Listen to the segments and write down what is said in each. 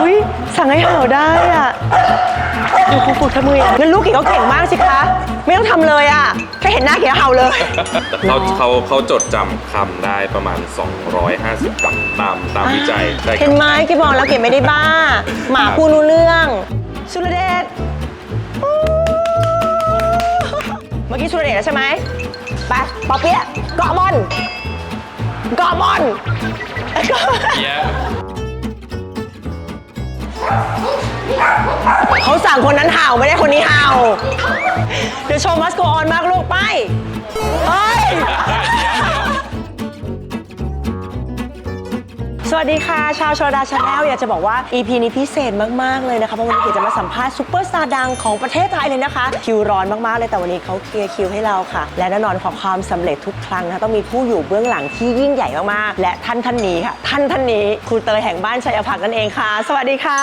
อุ้ยสั่งให้เห่าได้อะดูครูฝึกทำมืออย่างงั้นลูกเก๋ก็เก่งมากสิคะ ไม่ต้องทำเลยอะ แค่เห็นหน้าเก๋ก็เห่าเลย เขาเขาเขาจดจำคำได้ประมาณ 250คำตามตามวิจัยใช่คเห็รับนไหมเก๋บอกแล้วเก๋ไม่ได้บ้า หมาพูดรู้เรื่องสุรเดชเมื่อกี้สุรเดชแล้วใช่ไหมไปปอเปี๊ยะเกาะบอลเกาะบอล เเขาสั่งคนนั้นเห่าไม่ได้คนนี้เห่า เดี๋ยวโชว์มัสโกออนมากลูกไป เฮ้ย สวัสดีค่ะ ชาวโชดาชาแนลอยากจะบอกว่า EP นี้พิเศษมาก ๆ เลยนะคะเพราะวันนี้เก๋จะมาสัมภาษณ์ซูเปอร์สตาร์ดังของประเทศไทยเลยนะคะ คิวร้อนมาก ๆ เลยแต่วันนี้เขาเคลียร์คิวให้เราค่ะ และแน่นอนของความสำเร็จทุกครั้งนะคะต้องมีผู้อยู่เบื้องหลังที่ยิ่งใหญ่มาก ๆ และท่านท่านนี้ค่ะ ท่านท่านนี้ครูเตยแห่งบ้านชัยพักนั่นเองค่ะ สวัสดีค่ะ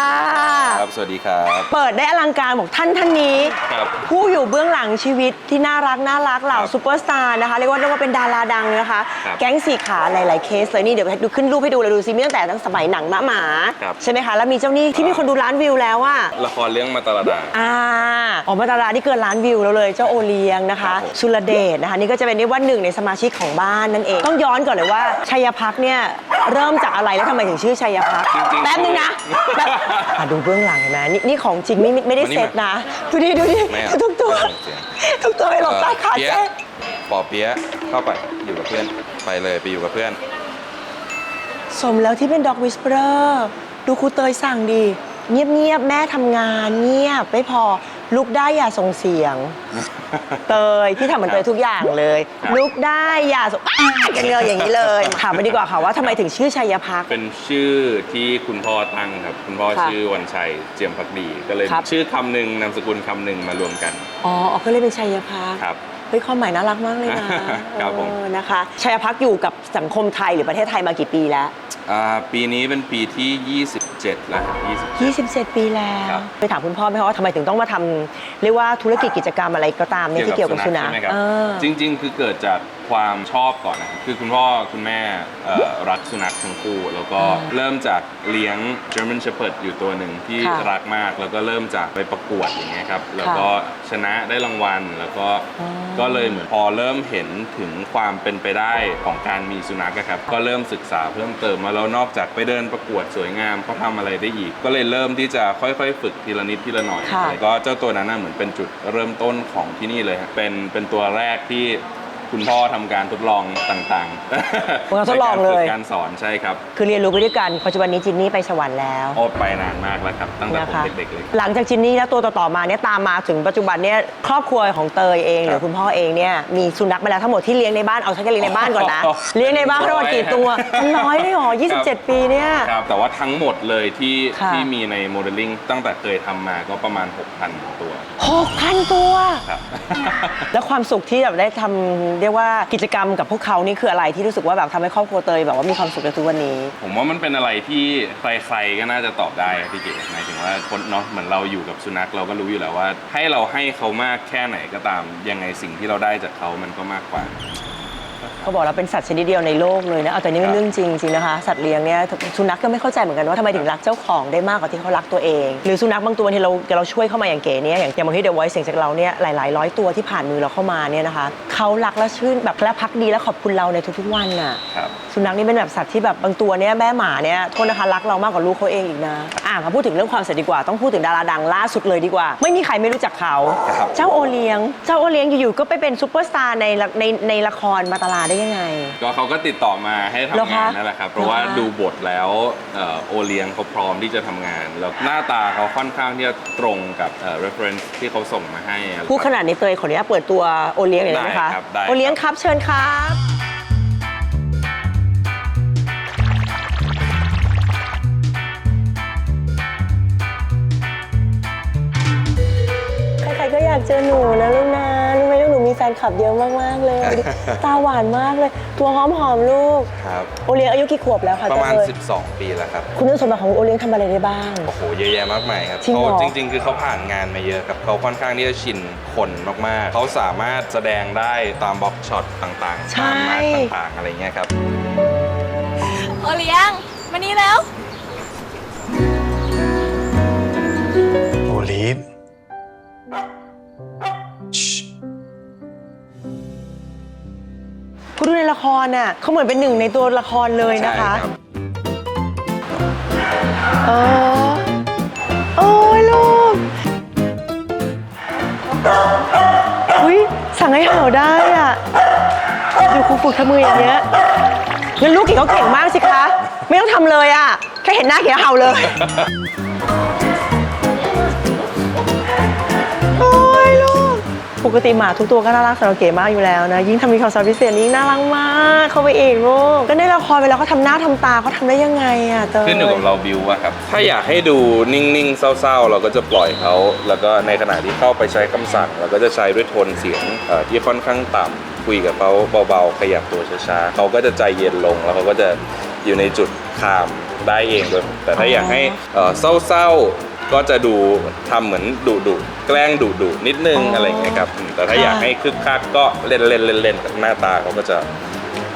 ครับ สวัสดีครับ เปิดได้อลังการบอกท่านท่านนี้ ครับ ผู้อยู่เบื้องหลังชีวิตที่น่ารักน่ารักเหล่าครับซูเปอร์สตาร์นะคะเรียกว่าเรียกว่าเป็นดาราดังนะคะ ครับ แก๊งสี่ขาหลาย ๆ เคสเลยนี่เดี๋ยวดูขึ้นรูปให้ดูเลยดูซิมีตั้งแต่ตั้งสมัยหนังมะหมาครับ ใช่ไหมคะแล้วมีเจ้าหนี้ที่มีคนดูล้านวิวแล้วว่าละครเรื่องมาตาลาดา อ่าออกมาตาราที่เกินล้านวิวแล้วเลยเจ้าโอเลียงนะคะครับผม ชุลเดชนะคะนี่ก็จะเป็นเรียกว่าหนึ่งในสมาชิกของบ้านนั่นเอง ต้องย้อนก่อนเลยว่าชัยพักเนี่ยเริ่มจากอะไรแล้วทำไมถึงชื่อชัยพักจริงๆแป๊บนึงนะแป๊บอะดูเบื้องหลังเห็นไหมนี่นี่ของจริงไม่ไม่ไม่ได้วันนี้เซตนะดูดิดูดิไม่เอาทุกตัวไม่เอาเสียง ทุกตัวไปหลบใต้ขาเปี๊ยะเจ๊ปอเปี๊ยะเข้าไปอยู่กับเพื่อน ไปเลยไปอยู่กับเพื่อน สมแล้วที่เป็นด็อกวิสเปอร์ดูครูเตยสั่งดี เงียบๆ แม่ทำงาน เงียบไม่พอ ลุกได้อย่าส่งเสียง เตยที่ทำเหมือนเตยทุกอย่างเลย ครับ ลุกได้อย่าส่งอ้ากันเลยอย่างนี้เลยถามไปดีกว่าค่ะว่าทำไมถึงชื่อชัยพัก เป็นชื่อที่คุณพ่อตั้งครับ คุณพ่อค่ะชื่อวันชัยเจียมพักดีก็เลยครับ ชื่อคำหนึ่งนามสกุลคำหนึ่งมารวมกันอ๋ออ๋อก็เลยเป็นชัยพักครับ เฮ้ยความหมายน่ารักมากเลยนะครับผม เออนะคะ ชัยพักอยู่กับสังคมไทยหรือประเทศไทยมากี่ปีแล้วอ่า ปีนี้เป็นปีที่ 27แล้วครับ27 27 ปีแล้วครับไปถามคุณพ่อไหมคะว่าทำไมถึงต้องมาทำเรียกว่าธุรกิจกิจกรรมอะไรก็ตามเนี่ยที่เกี่ยวกับสุนัขใช่ไหมครับเออจริง ๆ คือเกิดจากความชอบก่อนนะครับคือคุณพ่อคุณแม่เอ่อรักสุนัขทั้งคู่ แล้วก็อ่าเริ่มจากเลี้ยง German Shepherd อยู่ตัวหนึ่งที่ค่ะรักมาก แล้วก็เริ่มจากไปประกวดอย่างเงี้ยครับแล้วค่ะก็ชนะได้รางวัลแล้วก็อ๋อก็เลยเหมือนพอเริ่มเห็นถึงความเป็นไปได้ของการมีสุนัขอะครับก็เริ่มศึกษาเพิ่มเติมมาแล้วนอกจากไปเดินประกวดสวยงามเขาทำอะไรได้อีก ก็เลยเริ่มที่จะค่อยๆ ฝึกทีละนิดทีละหน่อย ค่ะ แล้วก็เจ้าตัวนั้นน่ะเหมือนเป็นจุดเริ่มต้นของที่นี่เลยฮะเป็นเป็นตัวแรกที่ คุณพ่อทำการทดลองต่างๆการทดลองเลย ในการฝึกการสอนใช่ครับคือเรียนรู้ไปด้วยกันปัจจุบันนี้จินนี่ไปสวรรค์แล้วโอ้ไปนานมากแล้วครับ ตั้งแต่นะผมคะเด็กๆเลย หลังจากจินนี่แล้วตัวต่อๆมาเนี่ยตามมาถึงปัจจุบันเนี่ยครอบครัวของเตยเองครับหรือคุณพ่อเองเนี่ยมีสุนัขมาแล้วทั้งหมดที่เลี้ยงในบ้านเอาใช้กันเลี้ยงในบ้านก่อนนะโอ้โหเลี้ยงในบ้านทั้งหมดกี่ตัวน้อยเลยเหรอครับ 27 ปีเนี่ย ครับแต่ว่าทั้งหมดเลยที่ค่ะ ที่มีในโมเดลลิ่งตั้งแต่เคยทำมาก็ประมาณ 6,000 ตัว6,000 ตัว ครับ แล้วความสุขที่แบบได้ทำเรียกว่ากิจกรรมกับพวกเขานี่คืออะไรที่รู้สึกว่าแบบทำให้ครอบครัวเตยแบบว่ามีความสุขในทุกวันนี้ ผมว่ามันเป็นอะไรที่ใครๆก็น่าจะตอบได้พี่เก๋หมายถึงว่าคนเนาะเหมือนเราอยู่กับสุนัขเราก็รู้อยู่แล้วว่า ให้เราให้เขามากแค่ไหนก็ตามยังไงสิ่งที่เราได้จากเขามันก็มากกว่า เขาบอกเราเป็นสัตว์ชนิดเดียวในโลกเลยนะเอาแต่นี่คเป็รับนเรื่องจริงจริงนะคะ สัตว์เลี้ยงเนี่ยสุนัขก็ไม่เข้าใจเหมือนกันว่าทำไมถึงรักเจ้าของได้มากกว่าที่เขารักตัวเอง หรือสุนัขบางตัวที่เราเราช่วยเข้ามาอย่างเก๋เนี่ยอย่างอย่างบางที่เดอะไวเสียงจากเราเนี่ยหลายๆร้อยตัวที่ผ่านมือเราเข้ามาเนี่ยนะคะเขารักและชื่นแบบและพักดีและขอบคุณเราในทุกๆวันน่ะครับสุนัขนี่เป็นแบบสัตว์ที่แบบบางตัวเนี่ยแม่หมาเนี่ยโทษนะคะรักเรามากกว่าลูกเขาเองอีกนะอะมาพูดถึงเรื่องความเสร็จดีกว่าต้องพูดถึงดาราดังล่าสุดเลยดีกว่า ไม่มีใครไม่รู้จักเขาครับเจ้าโอเลี้ยง เจ้าโอเลี้ยงอยู่ๆก็ไปเป็นซูเปอร์สตาร์ในละในในละครมาตาลาได้ยังไง ก็เขาก็ติดต่อมาให้เหรอทำคะงานนั่นแหละครับ เพราะว่าเหรอคะดูบทแล้วเอ่อโอเลียงเขาพร้อมที่จะทำงาน แล้วหน้าตาเขาค่อนข้างที่จะตรงกับเอ่อ reference ที่เขาส่งมาให้อะพูดขนาดนี้เตยขออนุญาตเปิดตัวโอเลี้ยงหน่อยได้ไหมคะได้ครับได้ครับ โอเลี้ยงครับเชิญครับ ใครๆก็อยากเจอหนูนะลูกนะ ฟนคลับเยอะมากๆเลย ตาหวานมากเลย ตัวหอมๆลูก ครับโอเลี้ยงอายุกี่ขวบแล้วคะประมาณเตย12 ปีแล้วครับ คุณสมบัติของโอเลี้ยงทำอะไรได้บ้าง โอ้โห เยอะแยะมากมายครับจริงเหรอ เขาจริง ๆ คือเขาผ่านงานมาเยอะครับเขาค่อนข้างที่จะชินคนมากๆ เขาสามารถแสดงได้ตามบล็อกช็อตต่างๆ ใช่ ตามมาร์คต่างๆ อะไรเงี้ยครับ โอเลี้ยง มานี่แล้ว รน่ะเขาเหมือนเป็นหนึ่งในตัวละครเลยนะใช่คะรับเออโอ้ยลูกอุ้ยสั่งให้เห่าได้อะดูครูฝึกทำมืออย่างเงี้ยงั้นลูกเก๋เขาเก่งมากสิคะ ไม่ต้องทำเลยอะแค่เห็นหน้าเก๋เห่าเลย ปกติหมาทุกตัวก็น่ารักสำหรับเก๋มากอยู่แล้วนะ ยิ่งทำมีความสามารถพิเศษนี้น่ารักมากเข้าไปเองลูกก็ในละครเวลาเขาทำหน้าทำตาเขาทำได้ยังไงอะเตยขึ้นอยู่กับเราบิวอะครับ ถ้าอยากให้ดูนิ่งๆ เศร้าๆ เราก็จะปล่อยเขา แล้วก็ในขณะที่เข้าไปใช้คำสั่ง เราก็จะใช้ด้วยโทนเสียงเอ่อที่ค่อนข้างต่ำคุยกับเขาเบาๆ ขยับตัวช้าๆเขาก็จะใจเย็นลงแล้วเขาก็จะอยู่ในจุดคามได้เองด้วยแต่ถ้าอยากให้เอ่อเศร้าๆ ก็จะดูทำเหมือนดุดุๆแกล้งดุดุๆนิดนึงอะไรอย่างเงี้ยครับอืมแต่ถ้าอยากให้คึกคักก็เล่นเล่นเล่นเล่นกับหน้าตาเขาก็จะ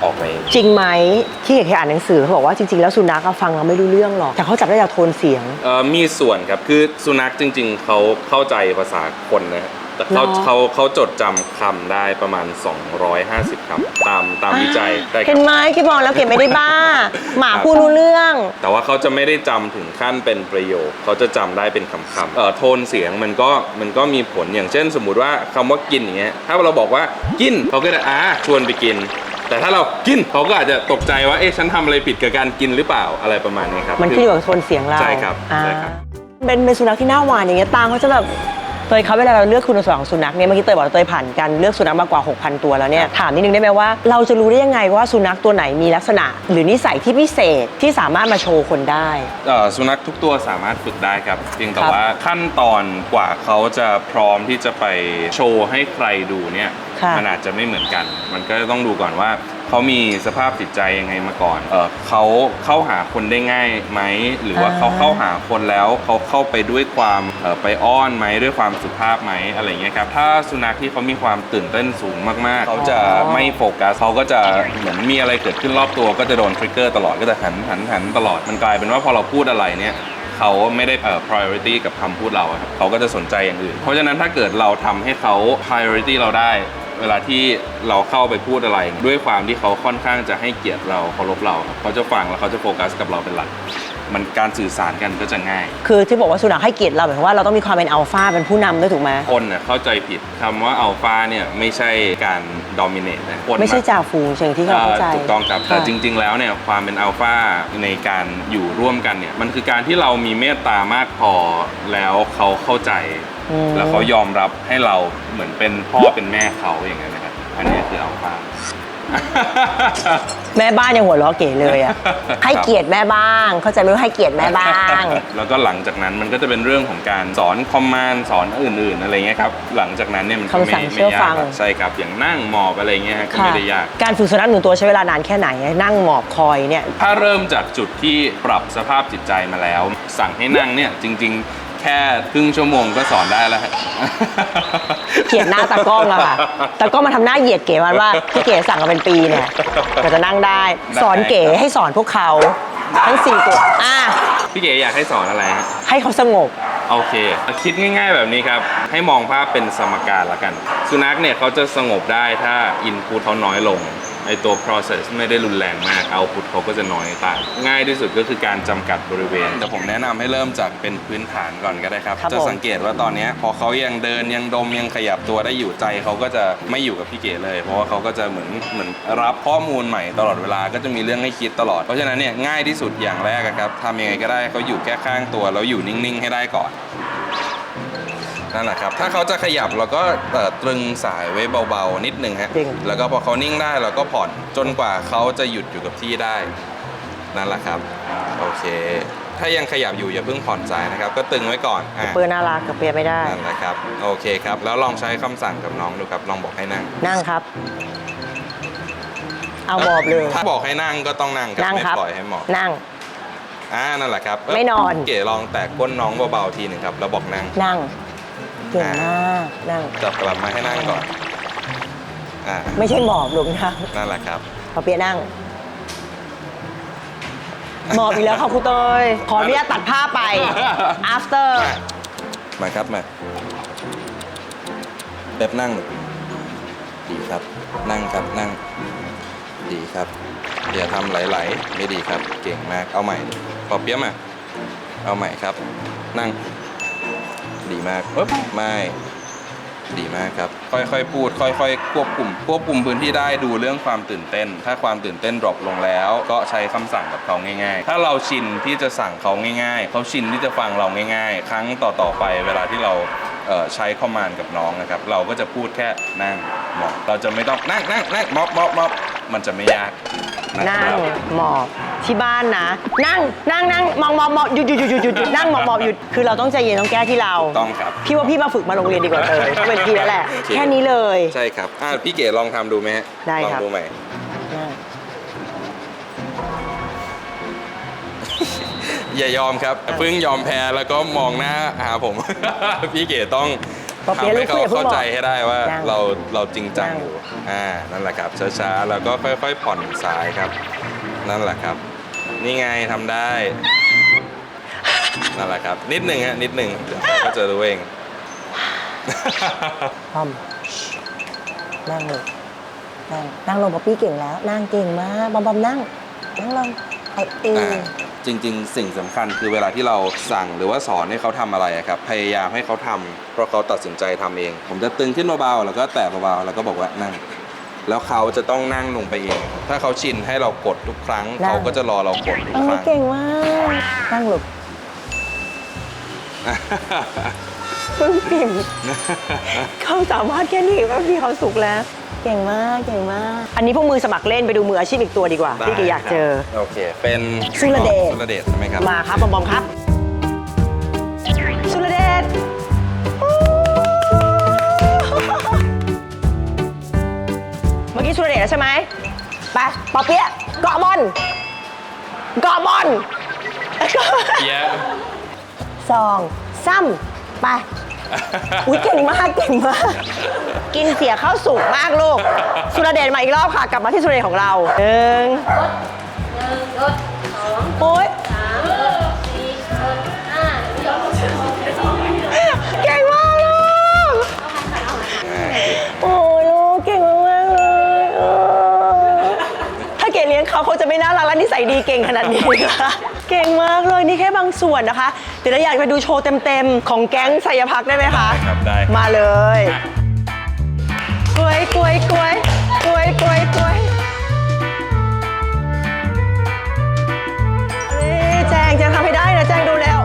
ออกมาเองจริงไหมที่เก๋เคยอ่านหนังสือเขาบอกว่าจริงๆแล้วสุนัขอะฟังเราไม่รู้เรื่องหรอกแต่เขาจับได้จากโทนเสียงเอ่อมีส่วนครับคือสุนัขจริง ๆเขาเข้าใจภาษาคนนะฮะ แต่เขาหรอ เขาเขาจดจำคำได้ประมาณ 250คำตามตามวิจัยได้คเห็รับ นไหมเก๋บอกแล้วเก๋ไม่ได้บ้า หมาครับพูดรู้เรื่อง แต่ว่าเขาจะไม่ได้จำถึงขั้นเป็นประโยค เขาจะจำได้เป็นคำๆเอ่อโทนเสียงมันก็มันก็มีผลอย่างเช่น สมมุติว่าคำว่ากินอย่างเงี้ยถ้าเราบอกว่ากินเขาก็จะอ่าชวนไปกิน แต่ถ้าเรากินเขาก็อาจจะตกใจว่าเอ๊ะฉันทำอะไรผิดกับการกินหรือเปล่าอะไรประมาณนี้ครับ มันขึ้นอยู่กับโทนเสียงเราใช่ครับอ่าใช่ครับ เป็นเป็นสุนัขที่หน้าหวานอย่างเงี้ยตาเขาจะแบบ เตยเขาเวลาเราเลือกคุณสมบัติของสุนัขเนี่ยเมื่อกี้เตยบอกว่าเตยผ่านการเลือกสุนัขมากกว่า 6,000 ตัวแล้วเนี่ยถามนิดนึงได้ไหมว่าเราจะรู้ได้ยังไงว่าสุนัขตัวไหนมีลักษณะ หรือนิสัยที่พิเศษที่สามารถมาโชว์คนได้ เอ่อสุนัขทุกตัวสามารถฝึกได้ครับ เพียงแต่ครับว่าขั้นตอนกว่าเขาจะพร้อมที่จะไปโชว์ให้ใครดูเนี่ย ค่ะ มันอาจจะไม่เหมือนกัน มันก็ต้องดูก่อนว่า เขามีสภาพจิตใจยังไงมาก่อนเออเขาเข้าหาคนได้ง่ายไหมหรือว่าเขาเข้าหาคนแล้วเขาเข้าไปด้วยความเอ่อไปอ้อนไหมด้วยความสุภาพไหมอะไรอย่างเงี้ยครับถ้าสุนัขที่เขามีความตื่นเต้นสูงมากๆ เขาจะไม่โฟกัสเขาก็จะเหมือนมีอะไรเกิดขึ้นรอบตัวก็จะโดนทริกเกอร์ตลอดก็จะหันหันหันตลอดมันกลายเป็นว่าพอเราพูดอะไรเนี่ยเขาไม่ได้เอ่อ priority กับคำพูดเราอะครับเขาก็จะสนใจอย่างอื่น เพราะฉะนั้นถ้าเกิดเราทำให้เขา priority เราได้เวลาที่เราเข้าไปพูดอะไร ด้วยความที่เขาค่อนข้างจะให้เกียรติเราเคารพเราครับเขาจะฟังแล้วเขาจะโฟกัสกับเราเป็นหลัก มันการสื่อสารกันก็จะง่าย คือที่บอกว่าสุนัขให้เกียรติเราหมายความว่าเราต้องมีความเป็นอัลฟาเป็นผู้นำด้วยถูกไหมคนเน่ยเข้าใจผิดคำว่าอัลฟาเนี่ยไม่ใช่การ dominate นะคนไม่ใช่กจ่าฝูงอย่างที่เขาเข้าใจถูกต้องครับแต่ค่ะจริง ๆ แล้วเนี่ยความเป็นอัลฟาในการอยู่ร่วมกันเนี่ยมันคือการที่เรามีเมตตามากพอแล้วเขาเข้าใจอืม แล้วเขายอมรับให้เราเหมือนเป็นพ่อเป็นแม่เขาอย่างนั้นนะครับอันนี้คืออัลฟาแม่บ้านยังหัวเราะเก๋เลยอะให้เกียรติแม่บ้าง เข้าใจไหมว่าให้เกียรติแม่บ้าง แล้วก็หลังจากนั้นมันก็จะเป็นเรื่องของการสอนคอมมานด์สอนอื่น ๆ อะไรเงี้ยครับ หลังจากนั้นเนี่ยมันก็ไม่คำสั่งไม่เชื่อยากฟังครับใช่ครับอย่างนั่งหมอบอะไรเงี้ยฮะก็ไม่ได้ยาก การฝึกสุนัขหนึ่งตัวใช้เวลานานแค่ไหน นั่งหมอบคอยเนี่ย ถ้าเริ่มจากจุดที่ปรับสภาพจิตใจมาแล้ว สั่งให้นั่งเนี่ยจริง ๆ แค่ครึ่งชั่วโมงก็สอนได้แล้วฮะเกลียดหน้าตากล้องอะค่ะตากล้องมาทำหน้าเหยียดเก๋มันว่าพี่เก๋สั่งกันเป็นปีเนี่ยก็จะนั่งได้ได้ สอนเก๋ให้สอนพวกเขาทั้งสี่ตัวอะพี่เก๋อยากให้สอนอะไรฮะให้เขาสงบ โอเคคิดง่าย ๆ แบบนี้ครับ ให้มองภาพเป็นสมการละกัน สุนัขเนี่ยเขาจะสงบได้ถ้า input เขาน้อยลง ไอตัว process ไม่ได้รุนแรงมาก output เขาก็จะน้อยตามง่ายที่สุดก็คือการจำกัดบริเวณ แต่ผมแนะนำให้เริ่มจากเป็นพื้นฐานก่อนก็ได้ครับ ครับจะผมสังเกตว่าตอนเนี้ยพอเขายังเดินยังดมยังขยับตัวได้อยู่ใจเขาก็จะไม่อยู่กับพี่เก๋เลย เพราะว่าเขาก็จะเหมือนเหมือนรับข้อมูลใหม่ตลอดเวลาก็จะมีเรื่องให้คิดตลอด เพราะฉะนั้นเนี่ยง่ายที่สุดอย่างแรกอะครับทำยังไงก็ได้ให้เขาอยู่แค่ข้างตัวแล้วอยู่นิ่งๆ ให้ได้ก่อน นั่นแหละครับ ถ้าเขาจะขยับเราก็เอ่อตรึงสายไว้เบาๆนิดนึงฮะจริง แล้วก็พอเขานิ่งได้เราก็ผ่อนจนกว่าเขาจะหยุดอยู่กับที่ได้ นั่นแหละครับ โอเค ถ้ายังขยับอยู่อย่าเพิ่งผ่อนสายนะครับ ก็ตึงไว้ก่อนอะเปื้อนน่ารักกับเปียไม่ได้ นั่นแหละครับ โอเคครับ แล้วลองใช้คำสั่งกับน้องดูครับ ลองบอกให้นั่งนั่งครับ เอาหมอบเลย ถ้าบอกให้นั่งก็ต้องนั่งครับนั่งไม่ครับ ปล่อยให้หมอบ นั่ง อ่านั่นแหละครับไม่นอน เก๋ลองแตะก้นน้องเบาๆทีหนึ่งครับแล้วบอกนั่งนั่งเก่งมากนั่งจับกลับมาให้นั่งก่อนอ่าไม่ใช่หมอบลูกนะนั่นแหละครับพอเปียนั่ง หมอบอีกแล้วค่ะครูเตยขออนุญาตตัดภาพไป after มาครับมาแบบนั่ง ดีครับ นั่งครับนั่ง ดีครับอย่าทำไหลๆไม่ดีครับ เก่งมากเอาใหม่ปอเปี๊ยะมา เอาใหม่ครับ นั่ง ดีมากปึ๊บไม่ดีมากครับ ค่อยๆ พูด ค่อยๆ ควบคุม ควบคุมพื้นที่ได้ดูเรื่องความตื่นเต้น ถ้าความตื่นเต้นดรอปลงแล้ว ก็ใช้คำสั่งกับเขาง่าย ๆ ถ้าเราชินที่จะสั่งเขาง่าย ๆ เขาชินที่จะฟังเราง่าย ๆ ครั้งต่อๆไปเวลาที่เราใช้คอมมานด์กับน้องนะครับ เราก็จะพูดแค่นั่งมอบเราจะไม่ต้องนั่งนั่งนั่งมอบมอบมอบมันจะไม่ยาก นั่คงรับหมอบที่บ้านนะ นั่งนั่งนั่งมองมองมองหยุดหยุดหยุดหยุดหยุดหยุดนั่งหมอบหมอบหยุดคือเราต้องใจเย็นต้องแก้ที่เราต้องครับ พี่ว่าพี่มาฝึกมาโรงเรียนดีกว่าเตยเขาเป็นพี่แล้วแหละโอเคแค่นี้เลย ใช่ครับอะพี่เก๋ลองทำดูไหมฮะได้ลองครับ ดูไหมนั่งอย่ายอมครับเพิ่งยอมแพ้แล้วก็มองหน้าหาผม พี่เก๋ต้อง ปอเปี๊ยะทำให้เขาลูกคุยอย่าเพิ่งเข้าใจให้ได้ว่านั่งเราเราจริงจังนั่งอยู่อ่านั่นแหละครับช้าๆแล้วก็ค่อย ๆ ผ่อนซ้ายครับ นั่นแหละครับ นี่ไงทำได้นั่นแหละครับ นิดหนึ่งฮะนิดหนึ่งเดี๋ยวเขาก็จะรู้เองพร้อมนั่งเลยนั่งนั่งลงป๊อปปี้เก่งแล้ว นั่งเก่งมากบอมบอมนั่ง นั่งลงไอเออ่า จริง ๆ สิ่งสำคัญคือเวลาที่เราสั่งหรือว่าสอนให้เขาทำอะไรอะครับพยายามให้เขาทำเพราะเขาตัดสินใจทำเอง ผมจะตึงขึ้นเบาๆแล้วก็แตะเบาๆแล้วก็บอกว่านั่งแล้วเขาจะต้องนั่งลงไปเอง ถ้าเขาชินให้เรากดทุกครั้งนั่งเขาก็จะรอเรากดทุกเอคอรั้งเก่งมากนั่งลงปึ้งปิ่มเขาสามารถแค่นี้ก็มีความสุขแล้ว เก่งมากเก่งมาก อันนี้พวกมือสมัครเล่นไปดูมืออาชีพอีกตัวดีกว่าที่เกอยากเจอ โอเค เป็นสุรเดช สุรเดชใช่ไหมครับ มาครับบอมบอมครับ สุรเดชเมื่อกี้สุรเดชแล้วใช่ไหมไปปอเปี๊ยะเกาะบอลเกาะบอลเย้สองซ้ำไป อุ้ยเก่งมากเก่งมาก กินเสียข้าวสุกมากลูก สุรเดชมาอีกรอบค่ะ กลับมาที่สุรเดชของเราหนึ่งหนึ่งรถสองโอ๊ยสามรถสี่รถห้าเก่งมากลูก โอ้ยลูกเก่งมากๆเลยเออถ้าเก๋เลี้ยงเขาเขาจะไม่น่ารักและนิสัยดีเก่งขนาดนี้ค่ะเก่งมากเลยนี่แค่บางส่วนนะคะ เดี๋ยวเราอยากไปดูโชว์เต็มๆ ของแก๊งไสยพักได้ไหมคะ ได้ครับได้มาเลยกล้วยกล้วยกล้วยกล้วยกล้วยกล้วยเอ้ยแจงแจงทำให้ได้นะแจงดูแล้ว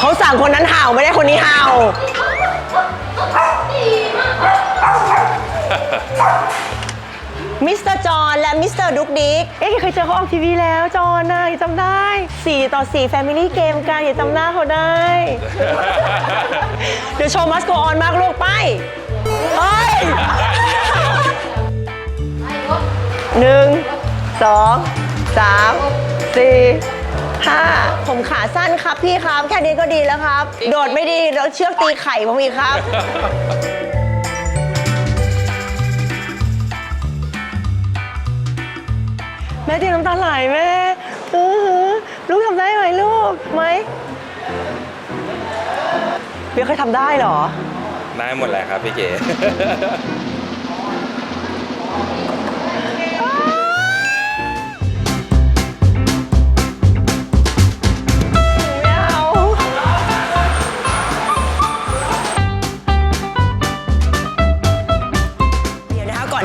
เขาสั่งคนนั้นเห่าไม่ได้คนนี้เห่า มิสเตอร์จอห์นและมิสเตอร์ดุกดิกเอ๊ะเคยเจอเขาออกทีวีแล้วจอห์นนะอย่าจำได้ 4 ต่อ 4 Family Game กันอย่าจำหน้าเขาได้ เดี๋ยวโชว์มัสโกออนมากลูกไปเฮ้ยหนึ่งสองสามสี่ห้าผมขาสั้นครับพี่ครับ แค่นี้ก็ดีแล้วครับ โดดไม่ดีแล้วเชือกตีไข่ผมอีกครับ แม่ตีน้ำตาไหลแม่อื้อหือลูกทำได้ไหมลูกไหมเบียร์เคยทำได้เหรอ ได้หมดแหละครับพี่เก๋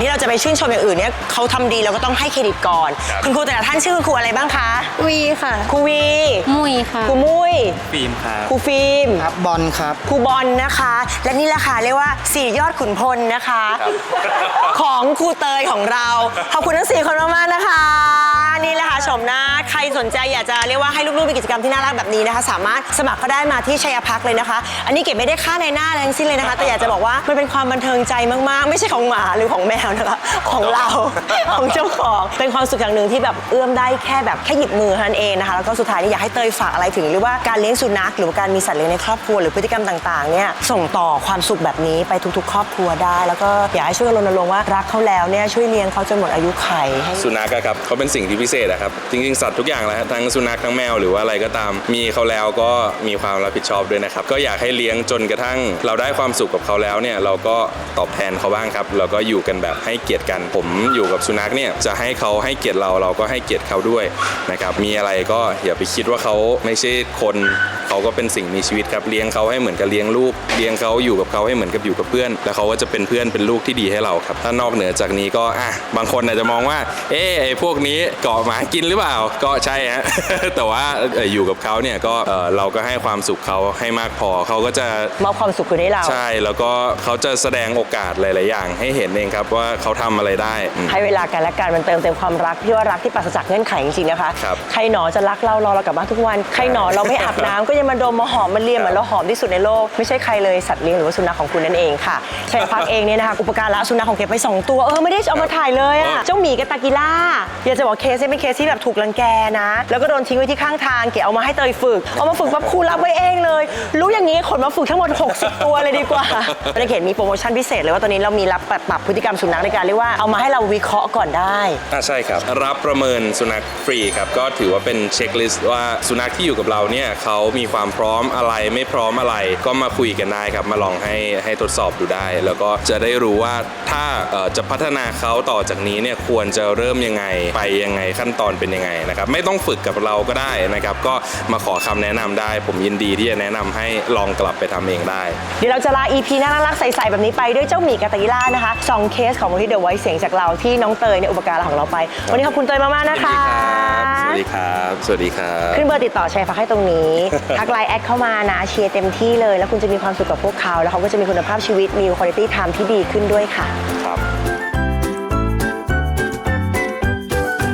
ที่เราจะไปชื่นชมอย่างอื่นเนี่ยเขาทำดีเราก็ต้องให้เครดิตก่อน ครับ คุณครูแต่ละท่านชื่อคุณครูอะไรบ้างคะวีค่ะ ครูวีมุยค่ะ ครูมุ้ยฟิล์มครับ ครูฟิล์มครับบอลครับ ครูบอลนะคะ และนี่แหละค่ะเรียกว่าสี่ยอดขุนพลนะคะครับของครูเตยของเราขอบคุณทั้งสี่คนมากๆนะคะ นี่แหละค่ะชมหน้าใครสนใจอยากจะเรียกว่าให้ลูกๆมีกิจกรรมที่น่ารักแบบนี้นะคะ สามารถสมัครก็ได้มาที่ชัยพักเลยนะคะ อันนี้เก็บไม่ได้ค่าในหน้าอะไรทั้งสิ้นเลยนะคะ แต่อยากจะบอกว่ามันเป็นความบันเทิงใจมากๆ ไม่ใช่ของหมาหรือของแมวนะคะของเรา ของเจ้าของเป็นความสุขอย่างหนึ่งที่แบบเอื้อมได้แค่แบบแค่หยิบมือเท่านั้นเองนะคะแล้วก็สุดท้ายนี่อยากให้เตยฝากอะไรถึงหรือว่าการเลี้ยงสุนัขหรือว่าการมีสัตว์เลี้ยงในครอบครัวหรือพฤติกรรมต่างๆเนี่ยส่งต่อความสุขแบบนี้ไปทุกๆ ครอบครัวได้ แล้วก็อยากให้ช่วยกันรณรงค์ว่ารักเขาแล้วเนี่ยช่วยเลี้ยงเขาจนหมดอายุไขให้สุนัขอะครับเขาเป็นสิ่งที่พิเศษอะครับจริงๆสัตว์ทุกอย่างแหละทั้งสุนัขทั้งแมวหรือว่าอะไรก็ตาม มีเขาแล้วก็มีความรับผิดชอบด้วยนะครับก็อยากให้เลี้ยงจนกระทั่ง เราได้ความสุขกับเขาแล้วเนี่ยเราก็ตอบแทนเขาบ้างครับแล้วก็อยู่กันแบบให้เกียรติกัน ผมอยู่กับสุนัขเนี่ยจะให้เขาให้เกียรติเราเราก็ให้เกียรติเขาด้วยนะครับมีอะไรก็อย่าไปคิดว่าเขาไม่ใช่คนเขาก็เป็นสิ่งมีชีวิตครับเลี้ยงเขาให้เหมือนกับเลี้ยงลูกเลี้ยงเขาอยู่กับเขาให้เหมือนกับอยู่กับเพื่อน แล้วเขาก็จะเป็นเพื่อนเป็นลูกที่ดีให้เราครับถ้านอกเหนือจากนี้ก็อะบางคนอาจจะมองว่า เอ๊ะไอ้พวกนี้เกาะหมากินหรือเปล่าก็ใช่ฮะแต่ว่าเอ่ออยู่กับเขาเนี่ยก็เอ่อเราก็ให้ความสุขเขาให้มากพอเขาก็จะมอบความสุขคืนให้เราใช่แล้วก็เขาจะแสดงโอกาสหลาย ๆ อย่างให้เห็นเองครับว่าเขาทำอะไรได้อืมให้เวลากันและกันมันเติมเต็มความรักที่ว่ารักที่ปราศจากเงื่อนไขจริงๆนะคะครับใครหนอจะรักเรารอเรากลับบ้านทุกวันใครหนอเราไม่อาบน้ำก็ยังมาดมมาหอมมาเลียเหมือนเราหอมที่สุดในโลกไม่ใช่ใครเลยสัตว์เลี้ยงหรือว่าสุนัขของคุณนั่นเองค่ะใช่พักเองเนี่ยนะคะอุปการะสุนัขของเกไปสองตัวเออไม่ได้เอามาถ่ายเลยอะเจ้าหมีกับตากิล่าอยากจะบอกเคสเนี่ยเป็นเคสที่แบบถูกรังแกนะ แล้วก็โดนทิ้งไว้ที่ข้างทางเกเอามาให้เตยฝึกเอามาฝึกปั๊บครูรับไว้เองเลย รู้อย่างนี้ขนมาฝึกทั้งหมด 60 ตัวเลยดีกว่าในเขตมีโปรโมชั่นพิเศษเลยว่าตอนนี้เรามีรับปรับปรับพฤติกรรมสุนัขในการเรียกว่าเอามาให้เราวิเคราะห์ก่อนได้ อ่าใช่ครับ รับประเมินสุนัขฟรีครับ ก็ถือว่าเป็นเช็คลิสต์ว่าสุนัขที่อยู่กับเราเนี่ยเขามีความพร้อมอะไรไม่พร้อมอะไร ก็มาคุยกันได้ครับ มาลองให้ให้ทดสอบดูได้ แล้วก็จะได้รู้ว่าถ้าเอ่อจะพัฒนาเขาต่อจากนี้เนี่ยควรจะเริ่มยังไงไปยังไงขั้นตอนเป็นยังไงนะครับไม่ต้องฝึกกับเราก็ได้นะครับ ก็มาขอคำแนะนำได้ ผมยินดีที่จะแนะนำให้ลองกลับไปทำเองได้ เดี๋ยวเราจะลา EP น่ารักๆใสๆแบบนี้ไปด้วยเจ้าหมีกาตากิล่านะคะสองเคสของมูลที่เดอะไวเสียงจากเราที่น้องเตยเนี่ยอุปการะของเราไป วันนี้ขอบคุณเตยมากๆนะคะ สวัสดีครับ สวัสดีครับ ขึ้นเบอร์ติดต่อแชร์ฝากให้ตรงนี้ ทักไลน์แอดเข้ามานะเชียร์เต็มที่เลย แล้วคุณจะมีความสุขกับพวกเขา แล้วเขาก็จะมีคุณภาพชีวิตมีคุณภาพไทม์ที่ดีขึ้นด้วยค่ะ ครับ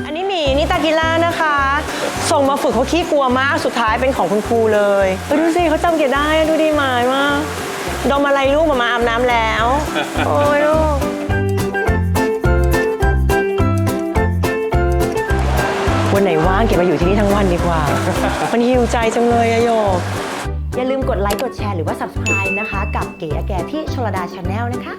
อันนี้หมีนี่ตากิล่านะคะ ส่งมาฝึกเขาขี้กลัวมากสุดท้ายเป็นของคุณครูเลยเฮ้ยดูสิเขาจำเกียรติได้อะดูดีหมายมากดมอะไรลูกมามาอาบน้ำแล้ว โอ้ยลูก ไหนว่างเก็บมาอยู่ที่นี่ทั้งวันดีกว่า มันหิวใจจังเลยอะโยก อย่าลืมกดไลค์ กดแชร์ หรือว่า subscribe นะคะ กับเก๋อาแก่ที่ชลดาชาแนลนะคะ